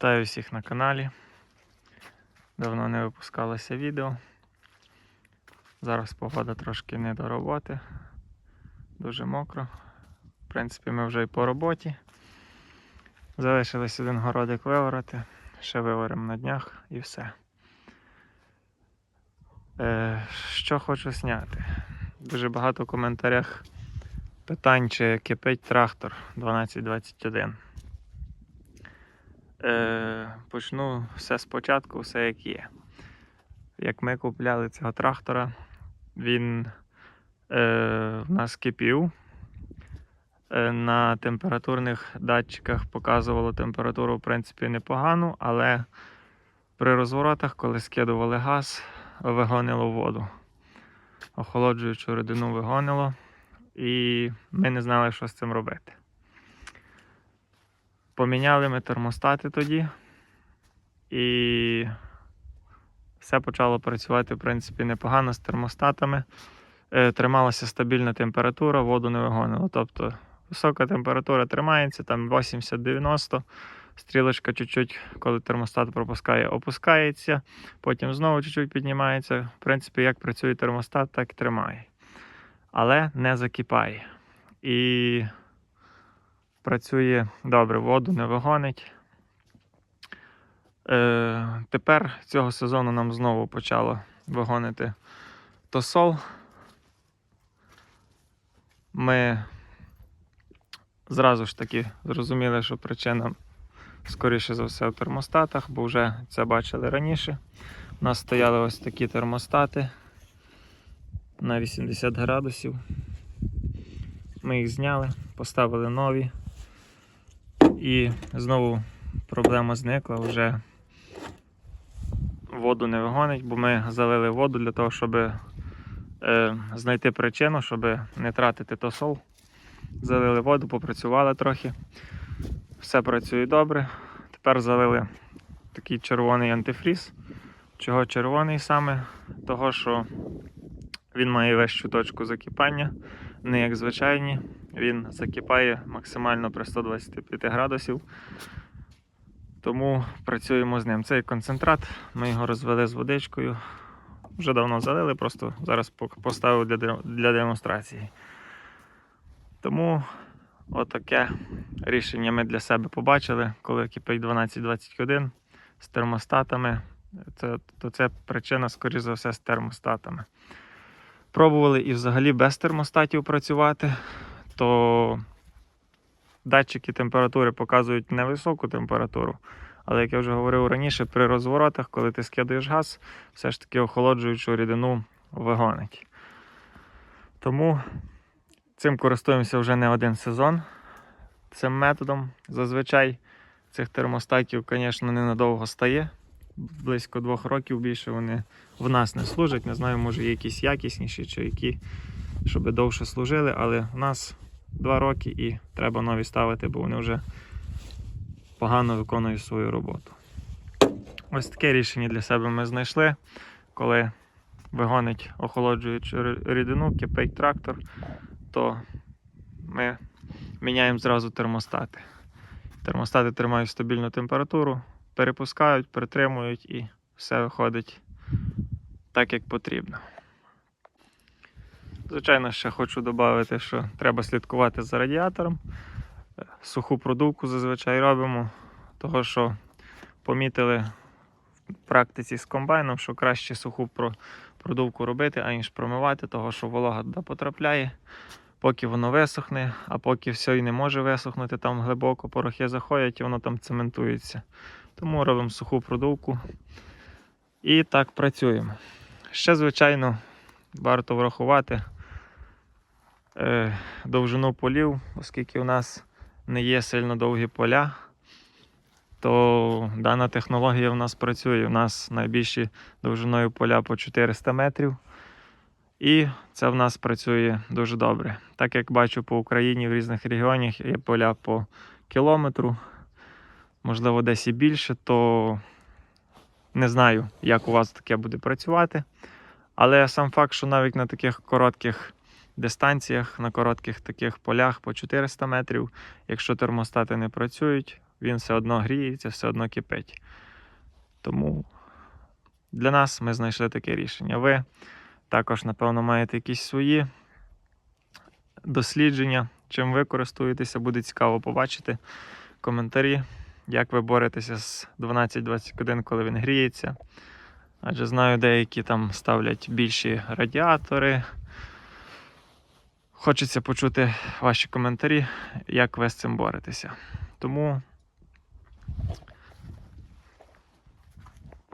Вітаю всіх на каналі. Давно не випускалося відео. Зараз погода трошки не до роботи. Дуже мокро. В принципі, ми вже і по роботі. Залишилось один городик виворити. Ще виворимо на днях і все. Е, що хочу зняти? Дуже багато в коментарях питань, чи кипить трактор 1221. Е, почну все спочатку, все як є. Як ми купляли цього трактора, він е, в нас кипів. Е, на температурних датчиках показувало температуру, в принципі, непогану, але при розворотах, коли скидували газ, вигонило воду. Охолоджуючу рідину вигонило, і ми не знали, що з цим робити. Поміняли ми термостати тоді, і все почало працювати, в принципі, непогано з термостатами. Е, Трималася стабільна температура, воду не вигонило. Тобто висока температура тримається, там 80-90. Стрілочка чуть-чуть, коли термостат пропускає, опускається, потім знову чуть-чуть піднімається. В принципі, як працює термостат, так і тримає. Але не закипає. І працює добре, воду не вигонить. Е, тепер цього сезону нам знову почало вигонити тосол. Ми зразу ж таки зрозуміли, що причина, скоріше за все, в термостатах, бо вже це бачили раніше. У нас стояли ось такі термостати на 80 градусів. Ми їх зняли, поставили нові. І знову проблема зникла, вже воду не вигонить, бо ми залили воду для того, щоб е, знайти причину, щоб не тратити тосол. Залили воду, попрацювали трохи. Все працює добре. Тепер залили такий червоний антифріз. Чого червоний саме? Того, що він має вищу точку закипання, не як звичайні. Він закипає максимально при 125 градусів. Тому працюємо з ним. Цей концентрат, ми його розвели з водичкою. Вже давно залили, просто зараз поставив для, демонстрації. Тому отаке рішення ми для себе побачили, коли кипить 1221 з термостатами. То це причина, скоріш за все, з термостатами. Пробували і взагалі без термостатів працювати, то датчики температури показують невисоку температуру. Але, як я вже говорив раніше, при розворотах, коли ти скидаєш газ, все ж таки охолоджуючу рідину вигонить. Тому цим користуємося вже не один сезон. Цим методом. Зазвичай цих термостатів, звісно, ненадовго стає. Близько двох років більше вони в нас не служать. Не знаю, може є якісь якісніші чи які, щоб довше служили, але в нас два роки і треба нові ставити, бо вони вже погано виконують свою роботу. Ось таке рішення для себе ми знайшли, коли вигонить охолоджуючу рідину, кипить трактор, то ми міняємо зразу термостати. Термостати тримають стабільну температуру, перепускають, притримують і все виходить так, як потрібно. Звичайно, ще хочу додати, що треба слідкувати за радіатором. Е, Суху продувку зазвичай робимо, того що помітили в практиці з комбайном, що краще суху продувку робити, аніж промивати, того що волога туди потрапляє, поки воно висохне, а поки все і не може висохнути, там глибоко порохи заходять і воно там цементується. Тому робимо суху продувку і так працюємо. Ще, звичайно, варто врахувати е, довжину полів, оскільки у нас не є сильно довгі поля, то дана технологія в нас працює. У нас найбільші довжиною поля по 400 метрів. І це в нас працює дуже добре. Так як бачу по Україні в різних регіонах є поля по кілометру, можливо, десь і більше, то не знаю, як у вас таке буде працювати. Але сам факт, що навіть на таких коротких дистанціях, на коротких таких полях по 400 метрів, якщо термостати не працюють, він все одно гріється, все одно кипить. Тому для нас ми знайшли таке рішення. Ви також, напевно, маєте якісь свої дослідження, чим ви користуєтеся, буде цікаво побачити коментарі, як ви боретеся з 1221, коли він гріється. Адже знаю, деякі там ставлять більші радіатори. Хочеться почути ваші коментарі, як ви з цим боретеся. Тому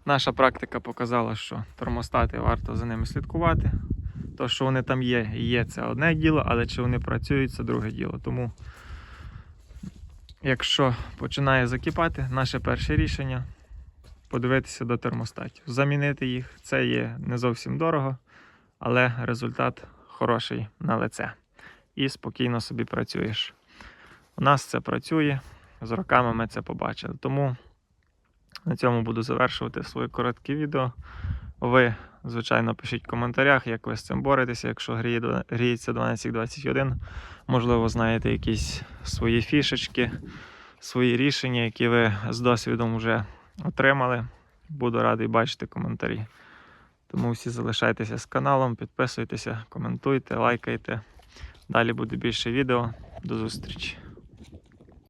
наша практика показала, що термостати варто за ними слідкувати. То, що вони там є, є, це одне діло, але чи вони працюють, це друге діло. Тому, якщо починає закипати, наше перше рішення подивитися до термостатів. Замінити їх це є не зовсім дорого, але результат хороший на лице. І спокійно собі працюєш. У нас це працює, з роками ми це побачили. Тому на цьому буду завершувати своє коротке відео. Ви, звичайно, пишіть в коментарях, як ви з цим боретеся, якщо гріється 1221. Можливо, знаєте якісь свої фішечки, свої рішення, які ви з досвідом вже отримали. Буду радий бачити коментарі. Тому всі залишайтеся з каналом, підписуйтеся, коментуйте, лайкайте. Далі буде більше відео. До зустрічі!